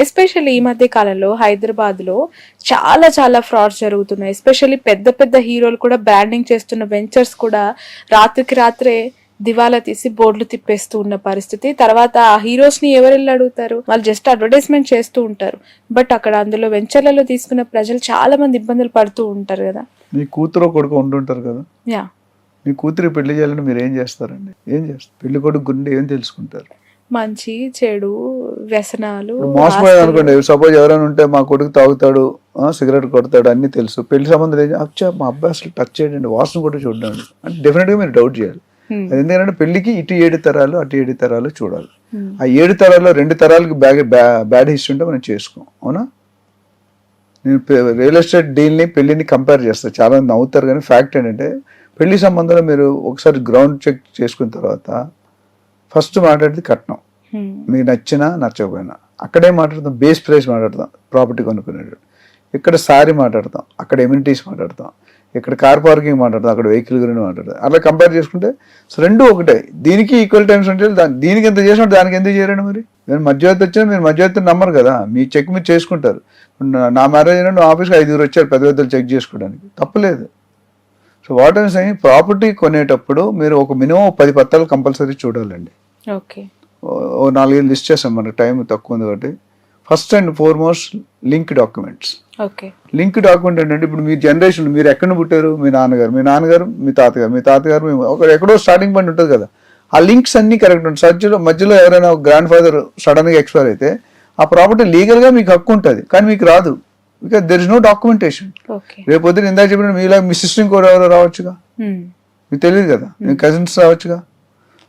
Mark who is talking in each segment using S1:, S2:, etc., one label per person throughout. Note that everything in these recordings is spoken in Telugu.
S1: ఎస్పెషల్లీ ఈ మధ్య కాలంలో హైదరాబాద్లో చాలా చాలా ఫ్రాడ్స్ జరుగుతున్నాయి. ఎస్పెషల్లీ పెద్ద పెద్ద హీరోలు కూడా బ్రాండింగ్ చేస్తున్న వెంచర్స్ కూడా రాత్రికి రాత్రే దివాలా తీసి బోర్డులు తిప్పేస్తూ ఉన్న పరిస్థితి. తర్వాత ఆ హీరోస్ని ఎవరు వెళ్ళి అడుగుతారు? వాళ్ళు జస్ట్ అడ్వర్టైజ్మెంట్ చేస్తూ ఉంటారు. బట్ అక్కడ అందులో వెంచర్లలో తీసుకున్న ప్రజలు చాలా మంది ఇబ్బందులు పడుతూ ఉంటారు కదా.
S2: మీ కూతురు కొడుకు ఉండుంటారు కదా.
S1: యా
S2: మీ కూతురు పెళ్ళి చేయాలంటే మీరు ఏం చేస్తారండి? ఏం చేస్తారు? పెళ్ళి కొడుకు గుండె ఏం తెలుసుకుంటారు?
S1: మంచి చెడు వ్యసనాలు.
S2: అనుకోండి. సపోజ్ ఎవరైనా ఉంటే మా కొడుకు తాగుతాడు సిగరెట్ కొడతాడు అన్ని తెలుసు. పెళ్ళి సంబంధం ఏం అచ్చా మా అబ్బాయి అసలు టచ్ చేయండి వాసన కూడా చూడండి అంటే డెఫినెట్గా మీరు డౌట్ చేయాలి. అది ఎందుకంటే పెళ్ళికి ఇటు ఏడు తరాలు అటు ఏడు తరాలు చూడాలి. ఆ ఏడు తరాల్లో రెండు తరాలకి బ్యాగ్ బ్యాడ్ హిస్టరీ ఉంటే మనం చేసుకోం. అవునా? నేను రియల్ ఎస్టేట్ డీల్ని పెళ్ళిని కంపేర్ చేస్తాను చాలా మంది నవ్వుతారు కానీ ఫ్యాక్ట్ ఏంటంటే పెళ్ళి సంబంధంలో మీరు ఒకసారి గ్రౌండ్ చెక్ చేసుకున్న తర్వాత ఫస్ట్ మాట్లాడేది కట్నం. మీకు నచ్చినా నచ్చకపోయినా. అక్కడే మాట్లాడతాం బేస్ ప్రైస్ మాట్లాడతాం ప్రాపర్టీ కొనుక్కునేటప్పుడు ఇక్కడ సారీ మాట్లాడతాం అక్కడ ఎమ్యూనిటీస్ మాట్లాడతాం ఇక్కడ కార్ పార్కింగ్ మాట్లాడతాం అక్కడ వెహికల్ గురించి మాట్లాడతాం. అలా కంపేర్ చేసుకుంటే సో రెండు ఒకటే. దీనికి ఈక్వల్ టైమ్స్ దాని దీనికి ఎంత చేసినట్టు దానికి ఎందుకు చేయరండి మరి? నేను మధ్యవర్తి వచ్చినా మీరు మధ్యవర్తిని నమ్మరు కదా. మీ చెక్ మీరు చేసుకుంటారు. నా- మ్యారేజ్ అయినా ఆఫీస్కి ఐదుగురు వచ్చారు పెద్ద పెద్దలు చెక్ చేసుకోవడానికి. తప్పులేదు సో వాట్ సై ప్రాపర్టీ కొనేటప్పుడు మీరు ఒక మినిమం పది పత్రాలు కంపల్సరీ చూడాలండి.
S1: ఓకే
S2: ఓ- నాలుగైదు లిస్ట్ చేస్తాం మనకు టైం తక్కువ ఉంది కాబట్టి. First and foremost link documents
S1: okay.
S2: Link document ఏంటంటే ఇప్పుడు మీ జనరేషన్ మీరు ఎక్కడ పుట్టారు? మీ నాన్నగారు. మీ నాన్నగారు మీ తాతగారు. మీ తాతగారు మీ ఒక ఎక్కడో స్టార్టింగ్ పాయింట్ ఉంటుంది కదా. ఆ లింక్స్ అన్ని కరెక్ట్ ఉంటాయి. సర్చ్లో మధ్యలో ఎవరైనా గ్రాండ్ ఫాదర్ సడన్గా ఎక్స్పైర్ అయితే ఆ ప్రాపర్టీ లీగల్గా మీకు హక్కు ఉంటుంది. కానీ మీకు రాదు. Because there is no documentation రేపు పొద్దున ఇందాక చెప్పిన మీలా మీ సిస్టర్ ఇంకోటి ఎవరో రావచ్చుగా?
S1: Hmm.
S2: మీకు తెలియదు కదా. మీ కజిన్స్ రావచ్చుగా?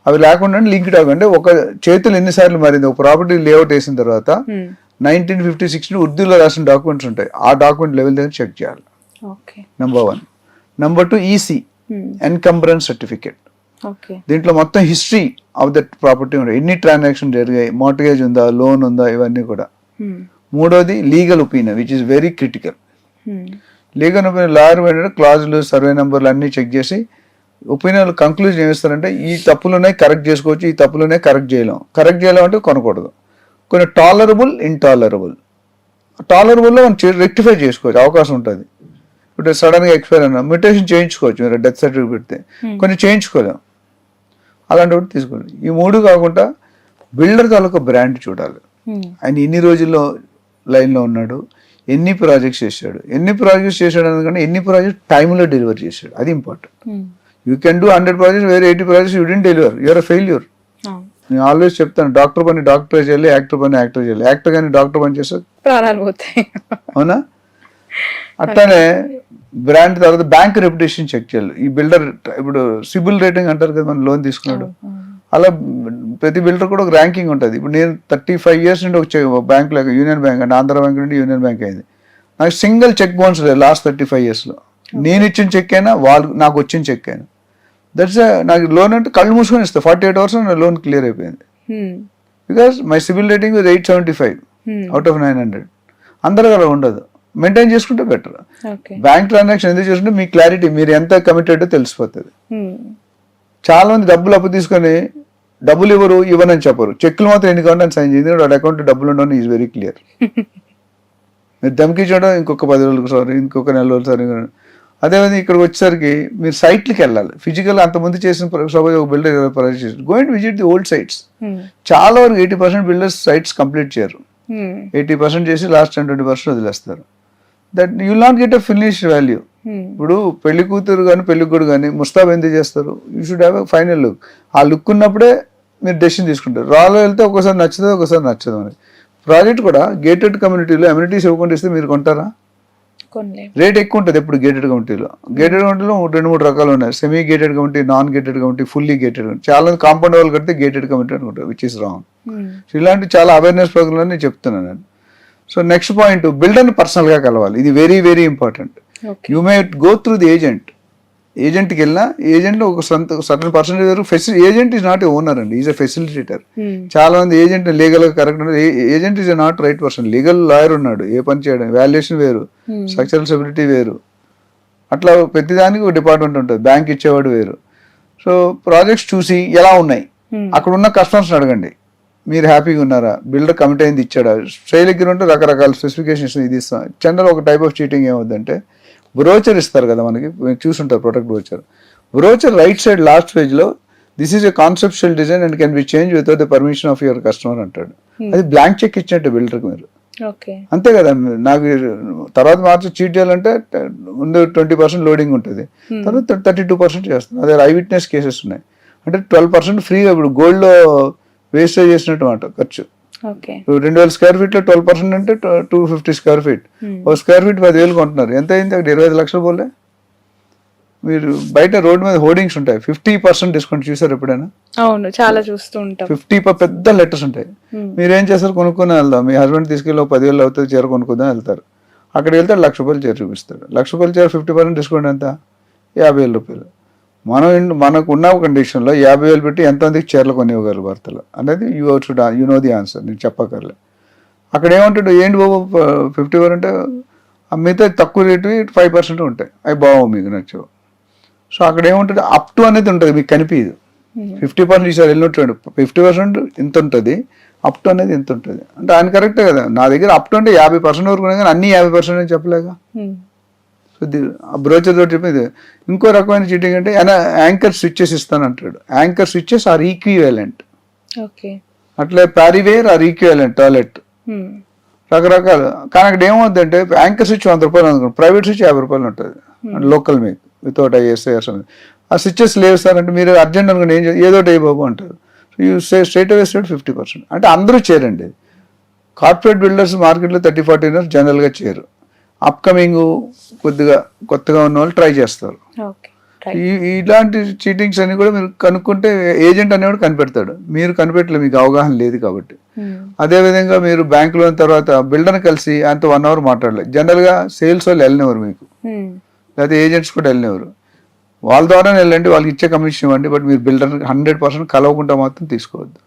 S2: అవి లేకుండా లింక్ డాక్యుమెంట్ అంటే ఒక చేతులు ఎన్నిసార్లు మారింది. ఒక ప్రాపర్టీ లేఅవుట్ వేసిన తర్వాత
S1: Hmm.
S2: నైన్టీన్ ఫిఫ్టీ సిక్స్ ఉర్దూలో రాసిన డాక్యుమెంట్స్ ఉంటాయి. ఆ డాక్యుమెంట్ లెవెల్ దగ్గర చెక్ చేయాలి.
S1: Okay.
S2: Number one number two EC. Encumbrance certificate దీంట్లో మొత్తం హిస్టరీ ఆఫ్ దట్ ప్రాపర్టీ ఉంటాయి ఎన్ని ట్రాన్సాక్షన్ జరిగాయి? మార్టిగేజ్ ఉందా? లోన్ ఉందా? ఇవన్నీ కూడా.
S1: Hmm.
S2: మూడోది legal opinion which is very critical. Legal opinion lawyer ఏంటంటే క్లాజులు సర్వే నెంబర్లు అన్ని చెక్ చేసి ఒపీనియన్ కంక్లూజన్ ఏం ఇస్తారంటే ఈ తప్పులు ఉన్నాయి కరెక్ట్ చేసుకోవచ్చు ఈ తప్పులు ఉన్నాయి కరెక్ట్ చేయలేం. కరెక్ట్ చేయలేం అంటే కొనకూడదు. కొన్ని టాలరబుల్ ఇంటాలరబుల్ టాలరబుల్లో మనం రెక్టిఫై చేసుకోవచ్చు అవకాశం ఉంటుంది. ఇప్పుడు సడన్గా ఎక్స్పైర్ అయినా మ్యూటేషన్ చేయించుకోవచ్చు మీరు డెత్ సర్టిఫికేట్ పెడితే. కొన్ని చేయించుకోలేం. అలాంటివి తీసుకోవాలి ఈ మూడు కాకుండా బిల్డర్ తాలూకా బ్రాండ్ చూడాలి.
S1: Hmm.
S2: ఆయన ఎన్ని రోజుల్లో లైన్లో ఉన్నాడు ఎన్ని ప్రాజెక్ట్స్ చేశాడు. ఎన్ని ప్రాజెక్ట్స్ చేశాడు అందుకంటే ఎన్ని ప్రాజెక్ట్ టైంలో డెలివర్ చేశాడు. అది important
S1: Hmm.
S2: You can do hundred projects వేరే eighty projects you didn't deliver you're a failure. నేను ఆల్వేస్ చెప్తాను డాక్టర్ పని డాక్టర్ చేయాలి యాక్టర్ పని యాక్టర్ చేయాలి. యాక్టర్ కానీ డాక్టర్ పని చేస్తే
S1: ప్రాణాలు పోతాయి.
S2: అవునా? అట్లానే బ్రాండ్ తర్వాత బ్యాంక్ రెప్యుటేషన్ చెక్ చేయాలి. ఈ బిల్డర్ ఇప్పుడు సిబిల్ రేటింగ్ అంటారు కదా మనం లోన్ తీసుకున్నాడు. అలా ప్రతి బిల్డర్ కూడా ఒక ర్యాంకింగ్ ఉంటుంది. ఇప్పుడు నేను థర్టీ ఫైవ్ ఇయర్స్ నుండి ఒక బ్యాంక్ లేక యూనియన్ బ్యాంక్ అంటే ఆంధ్ర బ్యాంక్ నుండి యూనియన్ బ్యాంక్ అయింది. నాకు సింగిల్ చెక్ బౌన్స్ లేదు లాస్ట్ థర్టీ ఫైవ్ ఇయర్స్లో నేను ఇచ్చిన చెక్ అయినా వాళ్ళు నాకు వచ్చిన చెక్ అయినా. దట్స్ నాకు లోన్ అంటే కళ్ళు మూసుకొని ఇస్తాను ఫార్టీ ఎయిట్ అవర్స్ నా లోన్ క్లియర్ అయిపోయింది. Because my CIBIL rating eight seventy five. Out of nine hundred అందరూ అలా ఉండదు. మెయింటైన్ చేసుకుంటే బెటర్ బ్యాంక్ ట్రాన్సాక్షన్ ఎందుకు చేసుకుంటే మీ క్లారిటీ మీరు ఎంత కమిటెడ్ తెలిసిపోతుంది.
S1: Hmm.
S2: చాలా మంది డబ్బులు అప్పు తీసుకొని డబ్బులు ఇవ్వరు ఇవ్వనని చెప్పరు. చెక్కులు మాత్రం ఎన్ని కావాలంటే సైన్ చేయండి వాడి అకౌంట్ డబ్బులు ఉండవు ఈజ్ వెరీ క్లియర్ మీరు దమ్కిచ్చడం ఇంకొక పది రోజులకు సారీ ఇంకొక నెల రోజులు సారీ అదేవిధంగా ఇక్కడికి వచ్చేసరికి మీరు సైట్లకి వెళ్ళాలి. ఫిజికల్ అంతమంది చేసిన సపోజ్ ఒక బిల్డర్ ఇరవై పర్సెంట్ చేసి going visit the old sites
S1: Hmm.
S2: చాలా వరకు eighty percent builders sites complete చేయరు.
S1: Hmm.
S2: ఎయిటీ పర్సెంట్ చేసి లాస్ట్ టెన్ ట్వంటీ పర్సెంట్ వదిలేస్తారు. That you not get a finish value
S1: Hmm.
S2: ఇప్పుడు పెళ్ళి కూతురు కానీ పెళ్ళి కొడుకు కానీ ముస్తాబ్ ఎందుకు చేస్తారు? You should have a final look ఆ లుక్ ఉన్నప్పుడే మీరు డెసిషన్ తీసుకుంటారు. రాలో వెళ్తే ఒకసారి నచ్చుతుంది ఒకసారి నచ్చదు అని ప్రాజెక్ట్ కూడా గేటెడ్ కమ్యూనిటీలో అమ్యూనిటీస్ ఇవ్వకుండా ఇస్తే మీరు కొంటారా? రేట్ ఎక్కువ ఉంటుంది ఎప్పుడు గేటెడ్ కమిటీలో గేటెడ్ కమిటీలో రెండు మూడు రకాలు ఉన్నాయి. Semi gated community non gated community fully gated community చాలా మంది కాంపౌండ్ వాళ్ళు కడితే గేటెడ్ కమిటీ అనుకుంటారు విచ్ ఇస్ రాంగ్. సో ఇలాంటి చాలా అవేర్నెస్ ప్రోగ్రామ్ నేను. చెప్తున్నాను నేను సో నెక్స్ట్ పాయింట్ బిల్డర్ని పర్సనల్గా కలవాలి. ఇది very very important you may go through the agent ఏజెంట్కి వెళ్ళినా ఏజెంట్ ఒక సొంత సర్టన్ పర్సెంటేజ్ వరకు ఫెసిలి agent is not a owner అండి. Is a facilitator
S1: Hmm.
S2: చాలా మంది ఏజెంట్ లీగల్గా correct agent is not right person legal lawyer ఉన్నాడు. ఏ పని చేయడం వాల్యుయేషన్ వేరు.
S1: Hmm.
S2: స్ట్రక్చరల్ సెక్యూరిటీ వేరు. అట్లా ప్రతిదానికి ఒక డిపార్ట్మెంట్ ఉంటుంది. బ్యాంక్ ఇచ్చేవాడు వేరు. సో ప్రాజెక్ట్స్ చూసి ఎలా ఉన్నాయి?
S1: Hmm.
S2: అక్కడ ఉన్న కస్టమర్స్ అడగండి. మీరు హ్యాపీగా ఉన్నారా? బిల్డర్ కమిట్ అయింది ఇచ్చాడా? స్ట్రైల్ దగ్గర ఉంటే రకరకాల స్పెసిఫికేషన్స్ ఇది ఇస్తాం. జనరల్ ఒక టైప్ ఆఫ్ చీటింగ్ ఏమవుద్దంటే బ్రోచర్ ఇస్తారు కదా మనకి చూసుంటారు product brochure brochure right side last పేజ్లో this is a conceptual design and can be change without the permission of your customer అంటాడు. అది బ్లాంక్ చెక్ ఇచ్చినట్టు బిల్డర్కి మీరు.
S1: ఓకే.
S2: అంతే కదా నాకు తర్వాత మార్చి చీట్ చేయాలంటే ముందు ట్వంటీ పర్సెంట్ లోడింగ్ ఉంటుంది. తర్వాత థర్టీ టూ పర్సెంట్ చేస్తుంది అదే ఐ విట్నెస్ కేసెస్ ఉన్నాయి. అంటే ట్వెల్వ్ పర్సెంట్ ఫ్రీగా ఇప్పుడు గోల్డ్లో వేస్టేజ్ చేసినట్టు మాట ఖర్చు. రెండు వేల స్క్వేర్ ఫీట్లో ట్వెల్వ్ పర్సెంట్ అంటే టూ ఫిఫ్టీ స్క్వేర్ ఫీట్. ఒక స్క్వేర్ ఫీట్ పదివేలు కొంటున్నారు. ఎంత అయింది? అక్కడ ఇరవై ఐదు లక్షలు పోలే. మీరు బయట రోడ్డు మీద హోర్డింగ్స్ ఉంటాయి. ఫిఫ్టీ పర్సెంట్ డిస్కౌంట్ చూసారు ఎప్పుడైనా?
S1: అవును చాలా చూస్తూ ఉంటాం.
S2: ఫిఫ్టీ పెద్ద లెటర్స్ ఉంటాయి. మీరు ఏం చేస్తారు? కొనుక్కొని వెళ్దాం. మీ హస్బెండ్ తీసుకెళ్ళి ఒక పదివేలు అవుతుంది చీర కొనుక్కుందాం వెళ్తారు. అక్కడికి వెళ్తే లక్ష రూపాయలు చీర చూపిస్తాడు లక్ష రూపాయలు చీర ఫిఫ్టీ పర్సెంట్ డిస్కౌంట్ ఎంత? యాభై వేల రూపాయలు. మనం ఇన్- మనకు ఉన్న కండిషన్లో యాభై వేలు పెట్టి ఎంతమందికి చీరలు కొనివ్వగలరు భర్తలు? అనేది you should you know the answer నేను చెప్పకర్లే అక్కడ ఏమంటాడు ఏంటి బాబు ఫిఫ్టీ పర్ అంటే మిగతా తక్కువ రేటు ఫైవ్ పర్సెంట్ ఉంటాయి. అవి బాగు మీకు నచ్చవు. సో అక్కడ ఏముంటుంది? అప్ టు అనేది ఉంటుంది మీకు కనిపించదు ఫిఫ్టీ పర్సెంట్ ఈసారి వెళ్ళినట్టు ఫిఫ్టీ పర్సెంట్ ఇంత ఉంటుంది అప్ టు అనేది ఇంత ఉంటుంది. అంటే ఆయన కరెక్టే కదా. నా దగ్గర అప్ టు అంటే యాభై పర్సెంట్ వరకు ఉన్నాయి కానీ అన్ని యాభై పర్సెంట్ అని చెప్పలేక? ఆ బ్రోచర్ తోటి చెప్పేది ఇంకో రకమైన చీటింగ్ అంటే ఆయన anchor switches ఇస్తానంటాడు. Anchor switches are equivalent.
S1: Okay.
S2: అట్లే ప్యారీవేర్ ఆర్ ఈక్వివలెంట్ టాయిలెట్. రకరకాలు కానీ అక్కడ ఏమవుతుందంటే యాంకర్ స్విచ్ వంద రూపాయలు అనుకోండి ప్రైవేట్ స్విచ్ యాభై రూపాయలు ఉంటుంది. లోకల్ మీకు వితౌట్ ఐఎస్ఐఆర్ ఆ స్విచ్చెస్ లేవు సార్ అంటే మీరు అర్జెంట్ అనుకోండి ఏం ఏదో ఒకటి బాబు అంటారు. You say straight away state fifty percent అంటే అందరూ చేరండి కార్పొరేట్ బిల్డర్స్ మార్కెట్లో థర్టీ ఫార్టీ ఇయర్స్ జనరల్గా చేయరు. అప్కమింగ్ కొద్దిగా కొత్తగా ఉన్న వాళ్ళు ట్రై చేస్తారు. ఇలాంటి చీటింగ్స్ అన్ని కూడా మీరు కనుక్కుంటే ఏజెంట్ అనేవాడు కనిపెడతాడు. మీరు కనిపెట్టలే మీకు అవగాహన లేదు కాబట్టి.
S1: ఉమ్.
S2: అదేవిధంగా మీరు బ్యాంక్ లోన్ తర్వాత బిల్డర్ని కలిసి అంత వన్ అవర్ మాట్లాడలేదు. జనరల్గా సేల్స్ వాళ్ళు వెళ్ళినవారు మీకు.
S1: ఉమ్.
S2: లేకపోతే ఏజెంట్స్ కూడా వెళ్ళినవారు వాళ్ళ ద్వారా వెళ్ళండి వాళ్ళకి ఇచ్చే కమిషన్ ఇవ్వండి బట్ మీరు బిల్డర్ హండ్రెడ్ పర్సెంట్ కలవకుండా మాత్రం తీసుకోవద్దు.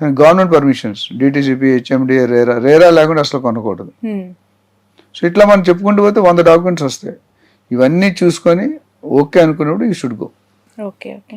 S2: దానికి government permissions DTCP HMD RERA RERA లేకుండా అసలు కొనకూడదు.
S1: ఉమ్.
S2: సో ఇట్లా మనం చెప్పుకుంటూ పోతే వంద డాక్యుమెంట్స్ వస్తాయి. ఇవన్నీ చూసుకొని ఓకే అనుకున్నప్పుడు you should go.
S1: Okay okay.